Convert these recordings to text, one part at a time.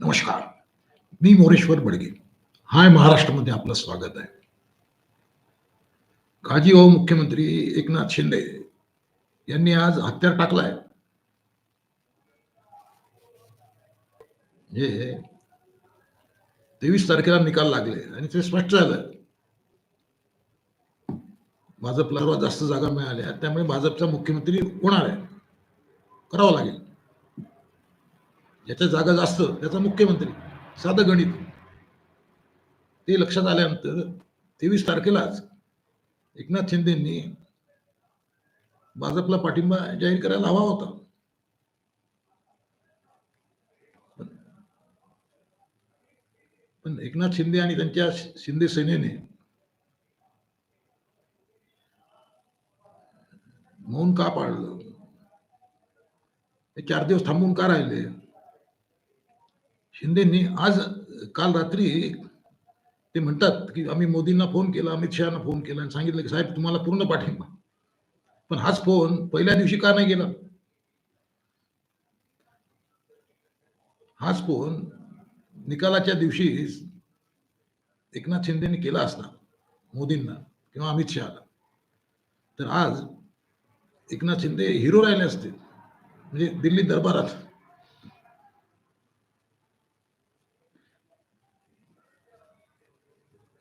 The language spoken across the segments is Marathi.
नमस्कार. मी मोरेश्वर बडगे. हाय महाराष्ट्रामध्ये आपलं स्वागत आहे. काजीभाऊ मुख्यमंत्री एकनाथ शिंदे यांनी आज हत्यार टाकलाय. हे तेवीस तारखेला निकाल लागले आणि ते स्पष्ट झालं. भाजपला सर्वात जास्त जागा मिळाल्या त्यामुळे भाजपचा मुख्यमंत्री होणार आहे. करावं लागेल. ज्याच्या जागा जास्त त्याचा मुख्यमंत्री साधं गणित. ते लक्षात आल्यानंतर तेवीस तारखेलाच एकनाथ शिंदेंनी भाजपला पाठिंबा जाहीर करायला हवा होता. पण एकनाथ शिंदे आणि त्यांच्या शिंदे सेनेने मौन का पाळलं? ते चार दिवस थांबून का राहिले? शिंदेनी आज काल रात्री ते म्हणतात की आम्ही मोदींना फोन केला अमित शहाना फोन केला आणि सांगितलं की साहेब तुम्हाला पूर्ण पाठिंबा. पण हाच फोन पहिल्या दिवशी का नाही गेला? हाच फोन निकालाच्या दिवशी एकनाथ शिंदेनी केला असता मोदींना किंवा अमित शहाला. तर आज एकनाथ शिंदे हिरो राहिले असते. म्हणजे दिल्ली दरबारात.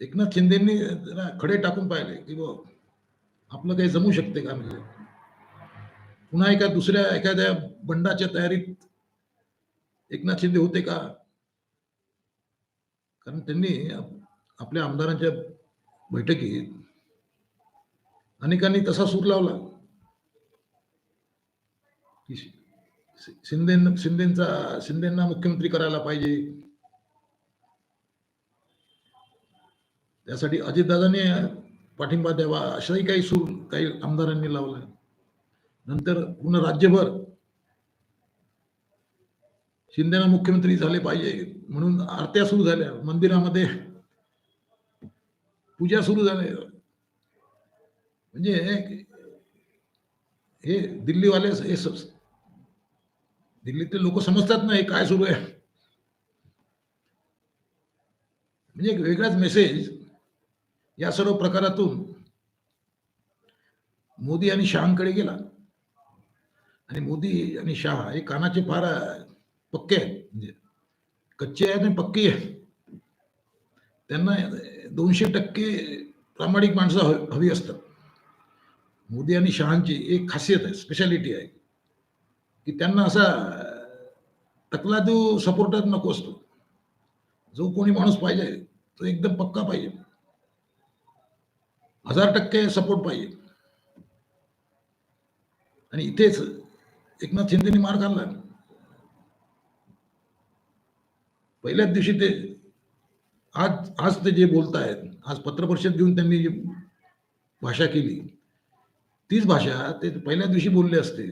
एकनाथ शिंदेनी जरा खडे टाकून पाहिले की बा आपलं काही जमू शकते का म्हणजे? पुन्हा एका दुसऱ्या एखाद्या बंडाच्या तयारीत एकनाथ शिंदे होते का? कारण त्यांनी आपल्या आमदारांच्या बैठकीत अनेकांनी तसा सूर लावला. की शिंदे शिंदेचा शिंदेना मुख्यमंत्री करायला पाहिजे. त्यासाठी अजितदादाने पाठिंबा द्यावा अशाही काही सूर काही आमदारांनी लावला. नंतर पूर्ण राज्यभर शिंदेना मुख्यमंत्री झाले पाहिजे म्हणून आरत्या सुरू झाल्या. मंदिरामध्ये पूजा सुरू झाल्या म्हणजे हे दिल्लीवाले हे दिल्लीतले लोक समजतात ना हे काय सुरू आहे. म्हणजे एक वेगळाच मेसेज या सर्व प्रकारातून मोदी आणि शहाकडे गेला. आणि मोदी आणि शहा हे कानाचे फार पक्के आहेत. म्हणजे कच्चे आहेत आणि पक्के आहेत. त्यांना दोनशे टक्के प्रामाणिक माणसं हवी असतात. मोदी आणि शहांची एक खासियत आहे स्पेशालिटी आहे. की त्यांना असा तकला देऊ सपोर्टर नको असतो. जो कोणी माणूस पाहिजे तो एकदम पक्का पाहिजे. हजार टक्के सपोर्ट पाहिजे. आणि इथेच एकनाथ शिंदेनी मार खाल्ला. पहिल्याच दिवशी ते आज आज ते जे बोलतायत आज पत्रपरिषद घेऊन त्यांनी जी भाषा केली तीच भाषा ते पहिल्या दिवशी बोलले असते.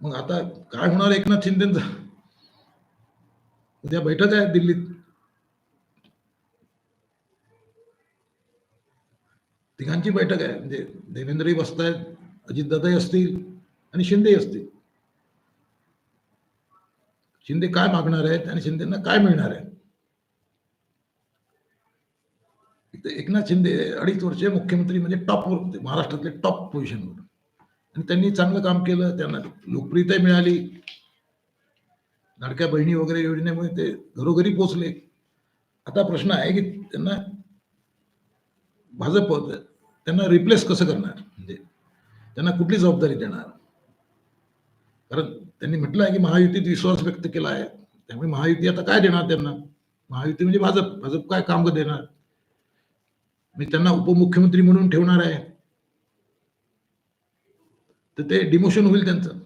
मग आता काय होणार एकनाथ शिंदेचं? उद्या बैठक आहे दिल्लीत. तिघांची बैठक आहे. म्हणजे देवेंद्रही बसतायत अजितदादाही असतील आणि शिंदेही असतील. शिंदे काय मागणार आहेत आणि शिंदेना काय मिळणार आहे? इथे एकनाथ शिंदे अडीच वर्ष मुख्यमंत्री म्हणजे टॉपवर होते महाराष्ट्रातले टॉप पोझिशनवर आणि त्यांनी चांगलं काम केलं त्यांना लोकप्रियता मिळाली. लाडक्या बहिणी वगैरे योजनेमुळे ते घरोघरी पोचले आता प्रश्न आहे की त्यांना भाजप त्यांना रिप्लेस कसं करणार? म्हणजे त्यांना कुठली जबाबदारी देणार? कारण त्यांनी म्हटलं आहे की महायुतीत विश्वास व्यक्त केला आहे. त्यामुळे महायुती आता काय देणार त्यांना? महायुती म्हणजे भाजप. भाजप काय काम देणार? मी त्यांना उपमुख्यमंत्री म्हणून ठेवणार आहे. तर ते डिमोशन होईल त्यांचं.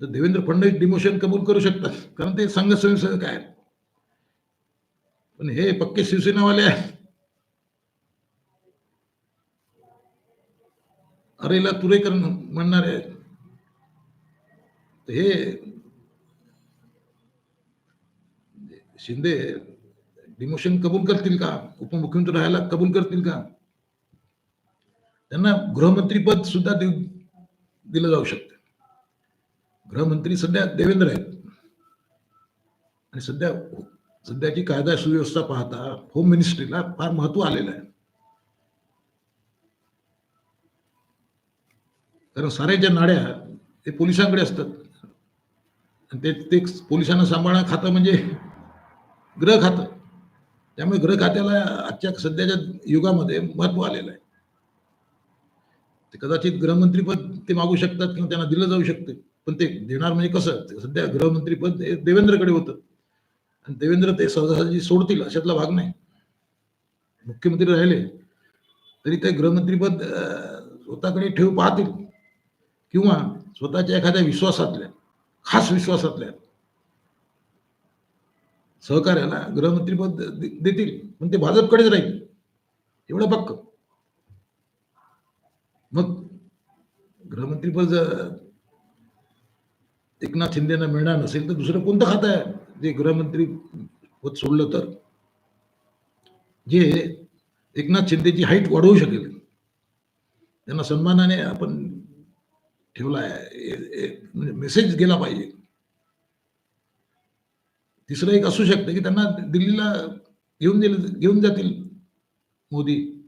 तर देवेंद्र फडणवीस डिमोशन कबूल करू शकतात. कारण ते संघ स्वयंसेवक आहेत पण हे पक्के शिवसेनावाले आहेत. अरेला तुरेकर म्हणणार आहे हे शिंदे डिमोशन कबूल करतील का? उपमुख्यमंत्री राहायला कबूल करतील का? त्यांना गृहमंत्री पद सुद्धा देऊ दिलं जाऊ शकते. गृहमंत्री सध्या देवेंद्र आहेत. आणि सध्या सध्याची कायदा सुव्यवस्था पाहता होम मिनिस्ट्रीला फार महत्त्व आलेलं आहे. कारण साऱ्याच्या नाड्या ते पोलिसांकडे असतात. आणि ते ते पोलिसांना सांभाळणं खातं म्हणजे ग्रह खातं. त्यामुळे ग्रह खात्याला आजच्या सध्याच्या युगामध्ये महत्त्व आलेलं आहे. ते कदाचित गृहमंत्रीपद ते मागू शकतात किंवा त्यांना दिलं जाऊ शकते. पण ते देणार म्हणजे कसं? सध्या गृहमंत्रीपद हे देवेंद्रकडे होतं. आणि देवेंद्र ते सहजासहजी सोडतील अशातला भाग नाही. मुख्यमंत्री राहिले तरी ते गृहमंत्रीपद स्वतःकडे ठेवू पाहतील. किंवा स्वतःच्या एखाद्या विश्वासातल्या खास विश्वासातल्या सहकार्याला गृहमंत्रीपद देतील पण ते भाजपकडेच राहील. एवढं पक्क. मग गृहमंत्रीपद जर एकनाथ शिंदेना मिळणार नसेल तर दुसरं कोणतं खातं आहे? जे गृहमंत्री पद सोडलं तर? जे एकनाथ शिंदेची हाईट वाढवू शकेल. त्यांना सन्मानाने आपण ठेवला आहे. म्हणजे मेसेज गेला पाहिजे. तिसरं एक असू शकतं की त्यांना दिल्लीला घेऊन दिले घेऊन जातील मोदी.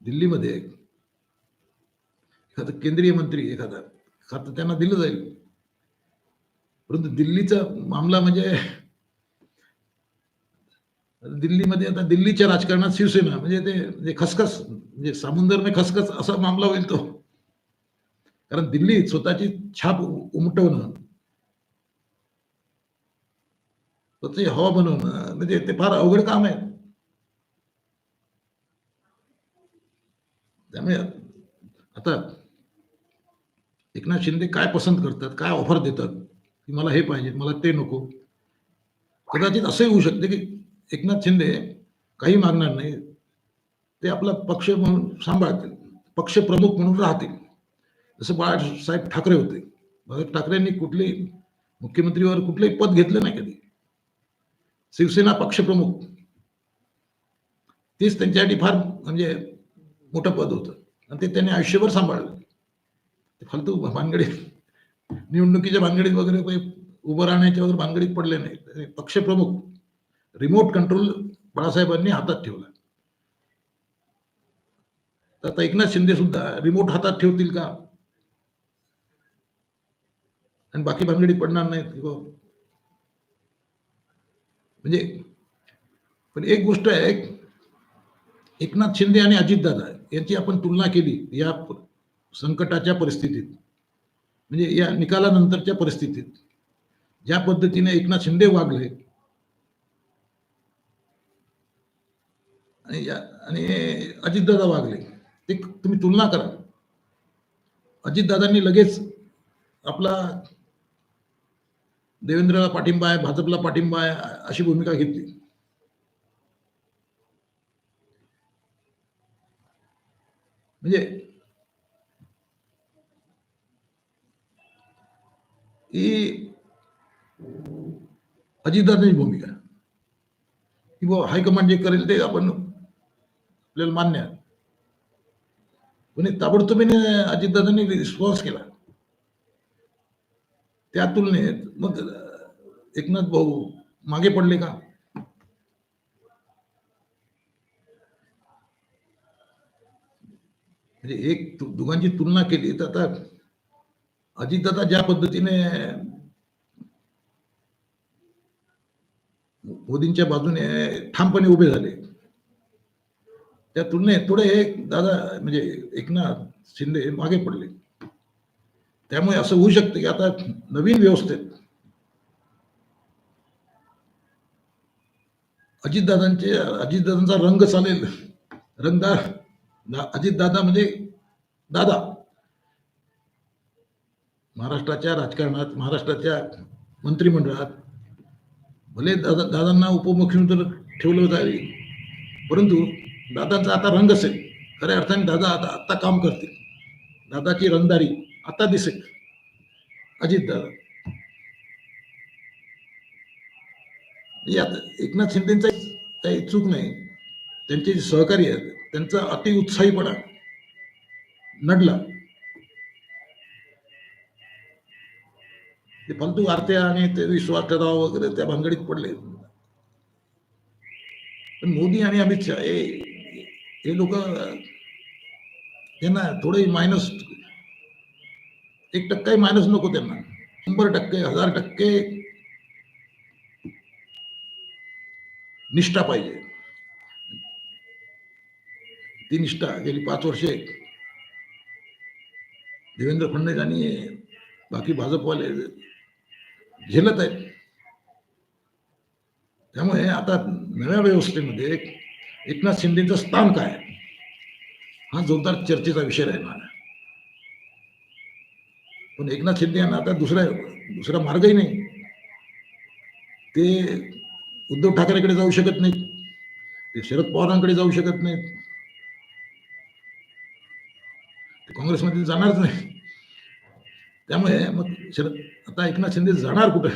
दिल्लीमध्ये एखादा केंद्रीय मंत्री एखादा. खातं त्यांना दिलं जाईल. परंतु दिल्लीचा मामला म्हणजे दिल्लीमध्ये आता दिल्लीच्या राजकारणात शिवसेना म्हणजे ते म्हणजे खसखस म्हणजे समुंदरने में खसखस असा मामला होईल तो. कारण दिल्लीत स्वतःची छाप उमटवणं स्वतःची हवा बनवणं म्हणजे ते फार अवघड काम आहे. त्यामुळे आता एकनाथ शिंदे काय पसंत करतात काय ऑफर देतात की मला हे पाहिजे मला ते नको. कदाचित असंही होऊ शकते की एकनाथ शिंदे काही मागणार नाही ते आपला पक्ष म्हणून सांभाळतील पक्ष प्रमुख म्हणून राहतील. जसं बाळासाहेब ठाकरे होते. बाळासाहेब ठाकरेंनी कुठलेही मुख्यमंत्रीवर कुठलंही पद घेतलं नाही कधी. शिवसेना पक्षप्रमुख. तेच त्यांच्यासाठी फार म्हणजे मोठं पद होतं. आणि ते त्यांनी आयुष्यभर सांभाळलं. ते फालतू भानगडीत निवडणुकीच्या भानगडीत वगैरे काही उभं राहण्याच्या वगैरे भानगडीत पडले नाही पक्षप्रमुख रिमोट कंट्रोल बाळासाहेबांनी हातात ठेवला. तर आता एकनाथ शिंदे सुद्धा रिमोट हातात ठेवतील का? आणि बाकी भानगडी पडणार नाहीत. हो. म्हणजे पण एक गोष्ट आहे एकनाथ शिंदे आणि अजितदादा यांची आपण तुलना केली या संकटाच्या परिस्थितीत. म्हणजे या निकालानंतरच्या परिस्थितीत. ज्या पद्धतीने एकनाथ शिंदे वागले आणि या आणि अजितदादा वागले ते तुम्ही तुलना करा. अजितदादांनी लगेच आपला देवेंद्रला पाठिंबा आहे भाजपला पाठिंबा आहे अशी भूमिका घेतली. म्हणजे ही अजितदादांची भूमिका. की बुवा हायकमांड जे करेल ते आपण आपल्याला मान्य आहे. पण ताबडतोबीने अजितदादांनी रिस्पॉन्स केला. त्या तुलनेत मग एकनाथ भाऊ मागे पडले का? म्हणजे एक दोघांची तुलना केली तर आता अजितदादा ज्या पद्धतीने मोदींच्या बाजूने ठामपणे उभे झाले त्या तुलनेत थोडे एक दादा म्हणजे एकनाथ शिंदे मागे पडले. त्यामुळे असं होऊ शकतं की आता नवीन व्यवस्थेत अजितदादांचे अजितदादांचा रंग चालेल. रंगदार दा- अजितदादा म्हणजे दादा. महाराष्ट्राच्या राजकारणात महाराष्ट्राच्या मंत्रिमंडळात भले दादा दादांना उपमुख्यमंत्री ठेवलं जाईल परंतु दादांचा आता रंग असेल. खऱ्या अर्थाने दादा आता आत्ता काम करतील. दादाची रंगदारी आता दिसेल. अजित दादा. यात एकनाथ शिंदेचा काही चूक नाही. त्यांचे जे सहकारी आहेत त्यांचा अतिउत्साहीपणा नडला. ते फालतू आरत्या आणि ते विश्वास ठराव वगैरे त्या भानगडीत पडले. पण मोदी आणि अमित शहा हे हे लोक त्यांना थोडे मायनस एक टक्काही मायनस नको त्यांना. शंभर टक्के हजार टक्के निष्ठा पाहिजे. ती निष्ठा गेली पाच वर्षे. देवेंद्र फडणवीस आणि बाकी भाजपवाले झेलत आहेत. त्यामुळे आता नव्या व्यवस्थेमध्ये एकनाथ शिंदेचं स्थान काय? हा जोरदार चर्चेचा विषय राहणार. आहे पण एकनाथ शिंदे यांना आता दुसरा दुसरा मार्गही नाही. ते उद्धव ठाकरेकडे जाऊ शकत नाहीत. ते शरद पवारांकडे जाऊ शकत नाहीत. ते काँग्रेसमध्ये जाणारच नाही. त्यामुळे मग शरद आता एकनाथ शिंदे जाणार कुठं?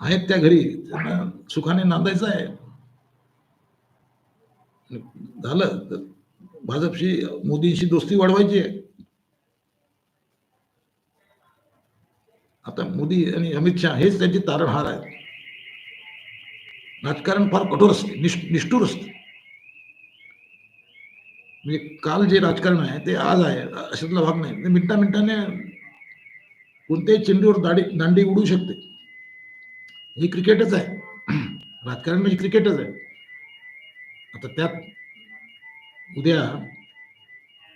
आहेत त्या घरी. त्यांना सुखाने नांदायचं आहे. झालं. तर भाजपशी मोदींशी दोस्ती वाढवायची आहे. आता मोदी आणि अमित शहा हेच त्यांची तारणहार आहे राजकारण फार कठोर असते निष्ठूर असते. म्हणजे काल जे राजकारण आहे ते आज आहे अशातला भाग नाही. म्हणजे मिनटा मिनटाने कोणत्याही चेंडूवर दाडी दांडी उडू शकते. हे क्रिकेटच आहे. राजकारण म्हणजे क्रिकेटच आहे. आता त्यात उद्या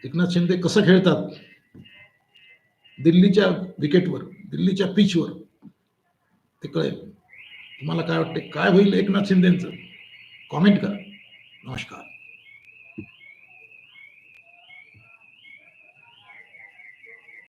एकनाथ शिंदे कसं खेळतात दिल्लीच्या विकेटवर दिल्लीच्या पिचवर. ते कळेल. तुम्हाला काय वाटते काय होईल एकनाथ शिंदेचं? कॉमेंट करा. नमस्कार.